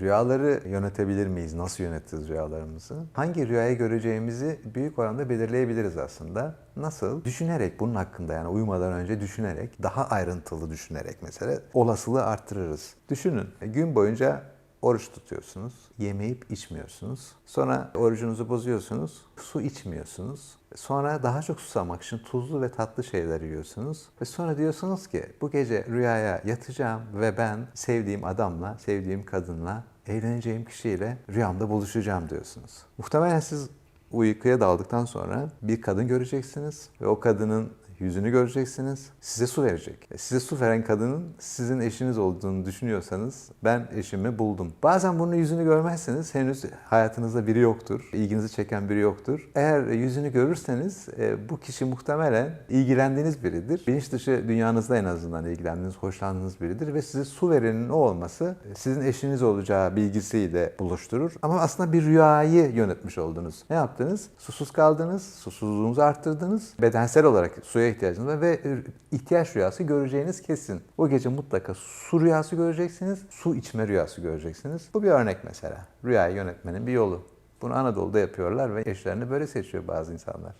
Rüyaları yönetebilir miyiz? Nasıl yönetiriz rüyalarımızı? Hangi rüyayı göreceğimizi büyük oranda belirleyebiliriz aslında. Nasıl? Düşünerek bunun hakkında yani uyumadan önce düşünerek, daha ayrıntılı düşünerek mesela olasılığı arttırırız. Düşünün gün boyunca oruç tutuyorsunuz, yemeyip içmiyorsunuz. Sonra orucunuzu bozuyorsunuz, su içmiyorsunuz. Sonra daha çok susamak için tuzlu ve tatlı şeyler yiyorsunuz. Ve sonra diyorsunuz ki bu gece rüyaya yatacağım ve ben sevdiğim adamla, sevdiğim kadınla, evleneceğim kişiyle rüyamda buluşacağım diyorsunuz. Muhtemelen siz uykuya daldıktan sonra bir kadın göreceksiniz ve o kadının yüzünü göreceksiniz. Size su verecek. E, Size su veren kadının sizin eşiniz olduğunu düşünüyorsanız ben eşimi buldum. Bazen bunun yüzünü görmezseniz henüz hayatınızda biri yoktur. ilginizi çeken biri yoktur. Eğer yüzünü görürseniz e, bu kişi muhtemelen ilgilendiğiniz biridir. Bilinç dışı dünyanızda en azından ilgilendiğiniz, hoşlandığınız biridir ve size su verenin o olması e, sizin eşiniz olacağı bilgisiyle buluşturur. Ama aslında bir rüyayı yönetmiş oldunuz. Ne yaptınız? Susuz kaldınız, susuzluğunuzu arttırdınız. Bedensel olarak suya ihtiyacınız var ve ihtiyaç rüyası göreceğiniz kesin. O gece mutlaka su rüyası göreceksiniz, su içme rüyası göreceksiniz. Bu bir örnek mesela. Rüyayı yönetmenin bir yolu. Bunu Anadolu'da yapıyorlar ve eşlerini böyle seçiyor bazı insanlar.